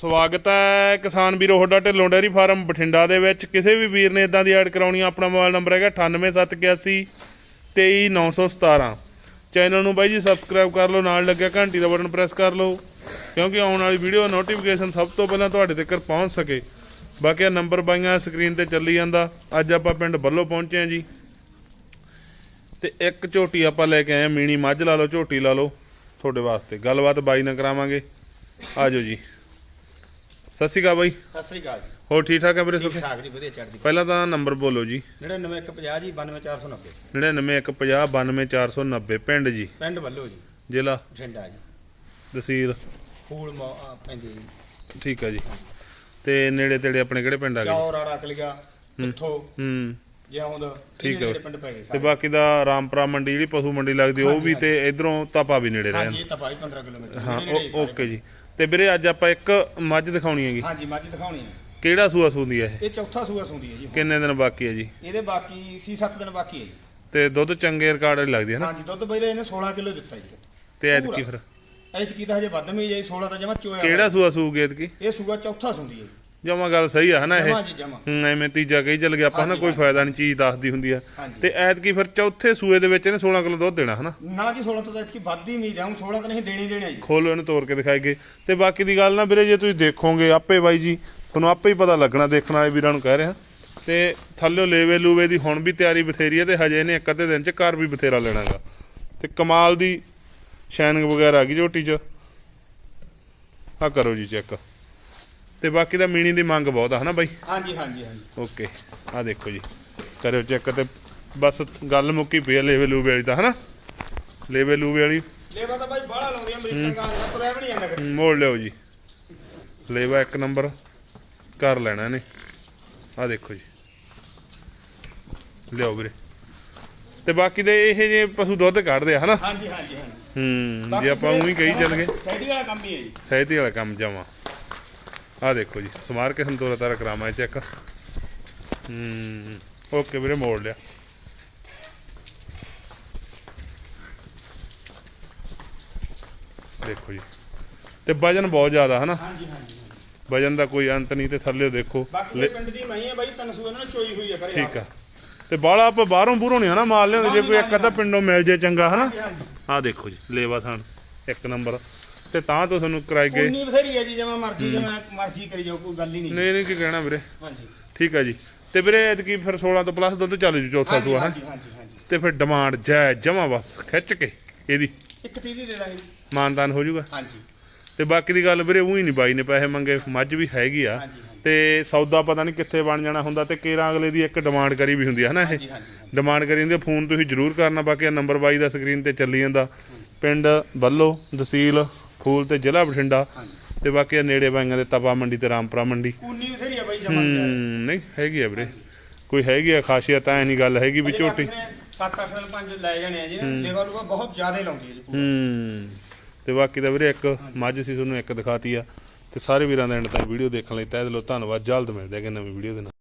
ਸਵਾਗਤ ਹੈ ਕਿਸਾਨ ਵੀਰੋ, ਤੁਹਾਡਾ ਢਿੱਲੋਂ ਡੇਅਰੀ ਫਾਰਮ ਬਠਿੰਡਾ ਦੇ ਵਿੱਚ। ਕਿਸੇ ਵੀ ਵੀਰ ਨੇ ਇਦਾਂ ਦੀ ਐਡ ਕਰਾਉਣੀ ਆਪਣਾ ਮੋਬਾਈਲ ਨੰਬਰ ਹੈਗਾ 98781 23917 ਚੈਨਲ ਨੂੰ ਬਾਈ ਜੀ ਸਬਸਕ੍ਰਾਈਬ ਕਰ ਲਓ, ਨਾਲ ਲੱਗਿਆ ਘੰਟੀ ਦਾ ਬਟਨ ਪ੍ਰੈਸ ਕਰ ਲਓ, ਕਿਉਂਕਿ ਆਉਣ ਵਾਲੀ ਵੀਡੀਓ ਨੋਟੀਫਿਕੇਸ਼ਨ ਸਭ ਤੋਂ ਪਹਿਲਾਂ ਤੁਹਾਡੇ ਤੱਕ ਪਹੁੰਚ ਸਕੇ। ਬਾਕੀ ਆ ਨੰਬਰ ਬਾਈਆਂ ਸਕਰੀਨ ਤੇ ਚੱਲੀ ਜਾਂਦਾ। ਅੱਜ ਆਪਾਂ ਪਿੰਡ ਬੱਲੋ ਪਹੁੰਚੇ ਆ ਜੀ। ਤੇ ਇੱਕ ਝੋਟੀ ਆਪਾਂ ਲੈ ਕੇ ਆਏ ਆ ਮੀਣੀ ਮੱਝ ਲਾ ਲਓ, ਝੋਟੀ ਲਾ ਲਓ। ਤੁਹਾਡੇ ਵਾਸਤੇ ਗੱਲਬਾਤ ਬਾਈ ਨਾਲ ਕਰਾਵਾਂਗੇ। ਆਜੋ ਜੀ। ਸਤਿ ਸ਼੍ਰੀ ਅਕਾਲ ਬਾਈ। ਸਤਿ ਸ੍ਰੀ ਅਕਾਲ ਜੀ। ਹੋਰ ਠੀਕ ਠਾਕ ਹੈ ਵੀਰੇ ਠੀਕ ਸੁੱਖੇ? ਠਾਕ ਜੀ ਵਧੀਆ ਚੜ੍ਹਦੀ ਪਹਿਲਾਂ ਤਾਂ ਨੰਬਰ ਬੋਲੋ ਜੀ। 99150 ਜੀ 92490 9915092490 ਪਿੰਡ ਜੀ। ਪਿੰਡ ਵੱਲੋ ਜੀ। ਜ਼ਿਲ੍ਹਾ? ਬਠਿੰਡਾ ਜੀ। ਤਹਿਸੀਲ? ਫੂਲ ਮੌ- ਅਹ ਪੈਂਦੇ ਜੀ। ਠੀਕ ਹੈ ਜੀ। ਤੇ ਨੇੜੇ ਤੇੜੇ ਆਪਣੇ ਕਿਹੜੇ ਪਿੰਡ ਆ ਗਏ? ਚੌਰ ਆੜਾ ਕਲੀਆ ਉੱਥੋਂ। ਹੂੰ। ਜਿਉਂਦ ਠੀਕ ਹੈ। ਜਿਹੜੇ ਪਿੰਡ ਪੈ ਗਏ ਤੇ ਸਾਰੇ? ਬਾਕੀ ਦਾ ਰਾਮਪੁਰਾ ਮੰਡੀ ਜਿਹੜੀ ਪਸ਼ੂ ਮੰਡੀ ਲੱਗਦੀ ਉਹ ਵੀ ਤੇ ਇਧਰੋਂ ਤਪਾ ਵੀ ਨੇੜੇ ਰਹਿਣ। ਹਾਂਜੀ ਇਹ ਤਾਂ ਭਾਈ 15 ਕਿਲੋਮੀਟਰ। ਹਾਂ ਨੇੜੇ ਹੀ ਓ- ਓਕੇ ਜੀ। ਤੇ ਵੀਰੇ ਅੱਜ ਆਪਾਂ ਇੱਕ ਮੱਝ ਦਿਖਾਉਣੀ ਹੈਗੀ। ਹਾਂਜੀ ਮੱਝ ਦਿਖਾਉਣੀ ਹੈ। ਕਿਹੜਾ ਸੂਆ ਸੂੰਦੀ ਹੈ ਇਹ? ਇਹ ਚੌਥਾ ਸੂਆ ਸੁੰਦੀ ਹੈ ਜੀ। ਕਿੰਨੇ ਦਿਨ ਬਾਕੀ ਹੈ ਜੀ? ਇਹਦੇ ਬਾਕੀ ਸੀ 7 ਦਿਨ ਬਾਕੀ ਹੈ ਜੀ। ਤੇ ਦੁੱਧ ਚੰਗੇ ਰਿਕਾਰਡ ਵਾਲੀ ਲੱਗਦੀ ਹੈ ਨਾ? ਹਾਂਜੀ ਦੁੱਧ ਬਈ ਇਹਨੇ 16 ਕਿਲੋ ਦਿੱਤਾ ਜੀ। ਤੇ ਐਤਕੀ ਫਿਰ? ਐਤਕੀ ਤਾਂ ਹਜੇ ਵੱਧ ਮੀ ਜਾਈ 16 ਤਾਂ ਜਮਾ ਚੋਇਆ ਕਿਹੜਾ ਸੂਆ ਸੂਗੇ ਐਤਕੀ? ਇਹ ਸੂਆ ਚੌਥਾ ਸੁੰਦੀ ਹੈ ਜਮਾ ਗੱਲ ਸਹੀ ਆ ਹਨਾ ਇਹ? ਜਮਾ ਜੀ ਜਮਾ। ਹੂੰ ਐਵੇਂ ਤੀਜਾ ਕਹੀ ਚੱਲ ਗਿਆ ਆਪਾਂ ਨਾ ਹਾਂਜੀ, ਕੋਈ। ਫਾਇਦਾ ਨਹੀਂ ਚੀਜ਼ ਦੱਸਦੀ ਹੁੰਦੀ ਆ। ਹਾਂਜੀ। ਤੇ ਐਤਕੀ ਫਿਰ ਚੌਥੇ ਸੂਏ ਦੇ ਵਿੱਚ ਇਹਨੇ 16 ਕਿਲੋ ਦੁੱਧ ਦੇਣਾ ਹਨਾ? ਨਾ ਜੀ 16 ਤੋਂ ਤਾਂ ਐਤਕੀ ਵੱਧ ਹੀ ਉਮੀਦ ਹੈ ਹੁਣ 16 ਤਾਂ ਨਹੀਂ ਦੇਣੀ ਦੇਣਾ ਜੀ। ਖੋਲੋ ਇਹਨੂੰ ਤੋੜ ਕੇ ਦਿਖਾਏਗੇ ਤੇ ਬਾਕੀ ਦੀ ਗੱਲ ਨਾ ਵੀਰੇ ਜੇ ਤੁਸੀਂ ਦੇਖੋਗੇ ਆਪੇ ਬਾਈ ਜੀ ਤੁਹਾਨੂੰ ਆਪੇ ਹੀ ਪਤਾ ਲੱਗਣਾ ਦੇਖਣ ਵਾਲੇ ਵੀਰਾਂ ਨੂੰ ਕਹਿ ਰਿਹਾ। ਤੇ ਥੱਲਿਓ ਲੇਵੇ ਲੂਵੇ ਦੀ ਹੁਣ ਵੀ ਤਿਆਰੀ ਬਥੇਰੀ ਹੈ ਤੇ ਹਜੇ ਇਹਨੇ ਇੱਕ ਅੱਧੇ ਦਿਨ ਚ ਘਰ ਵੀ ਬਥੇਰਾ ਲੈਣਾਗਾ। ਤੇ ਕਮਾਲ ਦੀ ਸ਼ਾਈਨਿੰਗ ਵਗੈਰਾ ਆ ਗਈ ਝੋਟੀ ਚ। ਆ ਕਰੋ ਜੀ ਚੈੱਕ। ਤੇ ਬਾਕੀ ਦਾ ਮੀਣੀ ਦੀ ਮੰਗ ਬਹੁਤ ਆ ਹਨਾ ਬਾਈ? ਹਾਂਜੀ ਹਾਂਜੀ ਹਾਂਜੀ। ਓਕੇ ਆ ਦੇਖੋ ਜੀ। ਕਰਿਓ ਚੈੱਕ ਤੇ ਬਸ ਗੱਲ ਮੁੱਕੀ ਪਈ ਆ ਲੇਵੇ ਲੂਵੇ ਵਾਲੀ ਤਾਂ ਹਨਾ? ਲੇਵੇ ਲੂਵੇ ਵਾਲੀ। ਲੇਵਾ ਤਾਂ ਬਾਈ ਬਾਹਲਾ ਲਾਉਂਦੀਆਂ ਅਮਰੀਕਨ ਕਾਂ ਦਾ ਤੁਰਿਆ ਵੀ ਨਹੀਂ ਜਾਂਦਾ ਕਦੇ। ਮੋੜ ਲਿਓ ਜੀ। ਲੇਵਾ ਇੱਕ ਨੰਬਰ। ਕਰ ਲੈਣਾ ਇਹਨੇ। ਆ ਦੇਖੋ ਜੀ। ਲਿਓ ਵੀਰੇ। ਤੇ ਬਾਕੀ ਦੇ ਇਹ ਜੇ ਪਸ਼ੂ ਦੁੱਧ ਕੱਢਦੇ ਆ ਹਨਾ? ਹਾਂਜੀ ਹਾਂਜੀ ਹਾਂਜੀ। ਹੂੰ ਜੇ ਆਪਾਂ ਉਹੀ ਕਹੀ ਚੱਲ ਗਏ। ਸੈਡੀ ਵਾਲਾ ਕੰਮ ਹੀ ਹੈ ਜੀ। ਸਹਿਤੀ ਵਾਲਾ ਕੰਮ ਜਾਵਾਂ ਆ ਦੇਖੋ ਜੀ ਸਮਾਰ ਕੇ ਸੰਤੋਰਾ ਤਾਰਾ ਕਰਾਵਾਂ ਚੈੱਕ। ਹੂੰ ਓਕੇ ਵੀਰੇ ਮੋੜ ਲਿਆ। ਦੇਖੋ ਜੀ ਤੇ ਵਜਨ ਬਹੁਤ ਜ਼ਿਆਦਾ ਹਨਾ? ਹਾਂਜੀ ਹਾਂਜੀ ਹਾਂਜੀ। ਵਜਨ ਦਾ ਕੋਈ ਅੰਤ ਨਹੀਂ ਤੇ ਥੱਲੇ ਦੇਖੋ ਬਾਕੀ ਇਹ ਪਿੰਡ ਦੀ ਹੈ ਬਾਈ ਤਨਸੂ ਇਹਨਾਂ ਨੇ ਚੋਈ ਹੋਈ ਹੈ ਘਰੇ ਠੀਕ ਆ ਤੇ ਬਾਲਾ ਆਪਾਂ ਬਾਹਰੋਂ ਬੂਰੋਂ ਨਹੀਂ ਹਨਾ ਮਾਲ ਲਿਆਉਂਦੇ ਜੇ ਕੋਈ ਇੱਕ ਅੱਧਾ ਪਿੰਡੋਂ ਮਿਲ ਜੇ ਚੰਗਾ ਹਨਾ? ਹਾਂਜੀ ਹਾਂਜੀ। ਆ ਦੇਖੋ ਜੀ ਲੇਵਾ ਥਾਨ ਇੱਕ ਨੰਬਰ। ਤੇ ਤਾਂ ਤੋਂ ਤੁਹਾਨੂੰ ਕਰਾਈ ਗਏ। ਉਨੀ ਬਥੇਰੀ ਹੈ ਜੀ ਜਿਵੇਂ ਮਰਜ਼ੀ ਜਿਵੇਂ ਮਰਜ਼ੀ ਕਰੀ ਜਾਓ ਕੋਈ ਗੱਲ ਹੀ ਨਹੀਂ ਨਹੀਂ ਨਹੀਂ ਕੀ ਕਹਿਣਾ ਵੀਰੇ? ਹਾਂਜੀ। ਠੀਕ ਆ ਜੀ। ਤੇ ਵੀਰੇ ਐਤਕੀ ਫਿਰ 16 ਤੋਂ ਪਲੱਸ ਦੁੱਧ ਚੱਲ ਜੂ ਚੌਥਾ ਸੂਆ ਹੈ? ਹਾਂਜੀ ਹਾਂਜੀ ਹਾਂਜੀ। ਤੇ ਫਿਰ ਡਿਮਾਂਡ ਜੈ ਜਮਾ ਬਸ ਖਿੱਚ ਕੇ ਇਹਦੀ। ਇੱਕ ਤੀਹ ਦੀ ਦਾਂਗੇ ਜੀ। ਮਾਨਦਾਨ ਹੋ ਜਾਊਗਾ ਹਾਂਜੀ। ਤੇ ਬਾਕੀ ਦੀ ਗੱਲ ਵੀਰੇ ਉਹੀ ਨਹੀਂ ਬਾਈ ਨੇ ਪੈਸੇ ਮੰਗੇ ਮੱਝ ਵੀ ਹੈਗੀ ਆ। ਹਾਂਜੀ, ਹਾਂਜੀ। ਤੇ ਸੌਦਾ ਪਤਾ ਨਹੀਂ ਕਿੱਥੇ ਬਣ ਜਾਣਾ ਹੁੰਦਾ ਤੇ ਕੇਰਾਂ ਅਗਲੇ ਦੀ ਇੱਕ ਡਿਮਾਂਡ ਕਰੀ ਵੀ ਹੁੰਦੀ ਹੈ ਹਨਾ ਇਹ? ਹਾਂਜੀ ਹਾਂਜੀ ਹਾਂਜੀ। ਡਿਮਾਂਡ ਕਰੀ ਜਾਂਦੇ ਫੋਨ ਤੁਸੀਂ ਜ਼ਰੂਰ ਕਰਨਾ ਬਾਕੀ ਨੰਬਰ ਬਾਈ ਦਾ ਸਕਰੀਨ ਤੇ ਚੱਲੀ ਜਾਂਦਾ। ਪਿੰਡ ਬੱਲੋ ਤਹਿਸੀਲ ਫੂਲ ਤੇ ਜ਼ਿਲ੍ਹਾ ਬਠਿੰਡਾ ਤੇ ਬਾਕੀ ਨੇੜੇ ਬਾਈਆਂ ਦੇ ਤਪਾ ਮੰਡੀ ਤੇ ਰਾਮਪੁਰਾ ਮੰਡੀ। ਉਨੀ ਬਥੇਰੀ ਹੈ ਬਾਈ ਹੂੰ ਜਮਾ ਨਹੀਂ ਹੈਗੀ ਆ ਵੀਰੇ। ਕੋਈ ਹੈਗੀ ਆ ਖਾਸੀਅਤ ਐ ਨਹੀਂ ਗੱਲ ਹੈਗੀ ਵੀ ਝੋਟੀ। 7-8 ਸਾਲ ਪੰਜ ਲੈ ਜਾਣੇ ਆ ਜੀ। ਲੇਵਾ ਲੂਵਾ ਬਹੁਤ ਜ਼ਿਆਦਾ ਲਾਉਂਦੀ ਹੈ ਜੀ ਪੂਰਾ। ਹੂੰ। ਤੇ ਬਾਕੀ ਦਾ ਵੀਰੇ ਇੱਕ ਮੱਝ ਸੀ ਤੁਹਾਨੂੰ ਇੱਕ ਦਿਖਾਤੀ ਆ। ਤੇ ਸਾਰੇ ਵੀਰਾਂ ਦਾ ਐਂਡ ਤਾਂ ਵੀਡੀਓ ਦੇਖਣ ਲਈ ਤਹਿ ਦਿਲੋਂ ਧੰਨਵਾਦ। ਜਲਦ ਮਿਲਦੇ ਆ ਕਿ ਨਵੀਂ ਵੀਡੀਓ ਦੇ ਨਾਲ।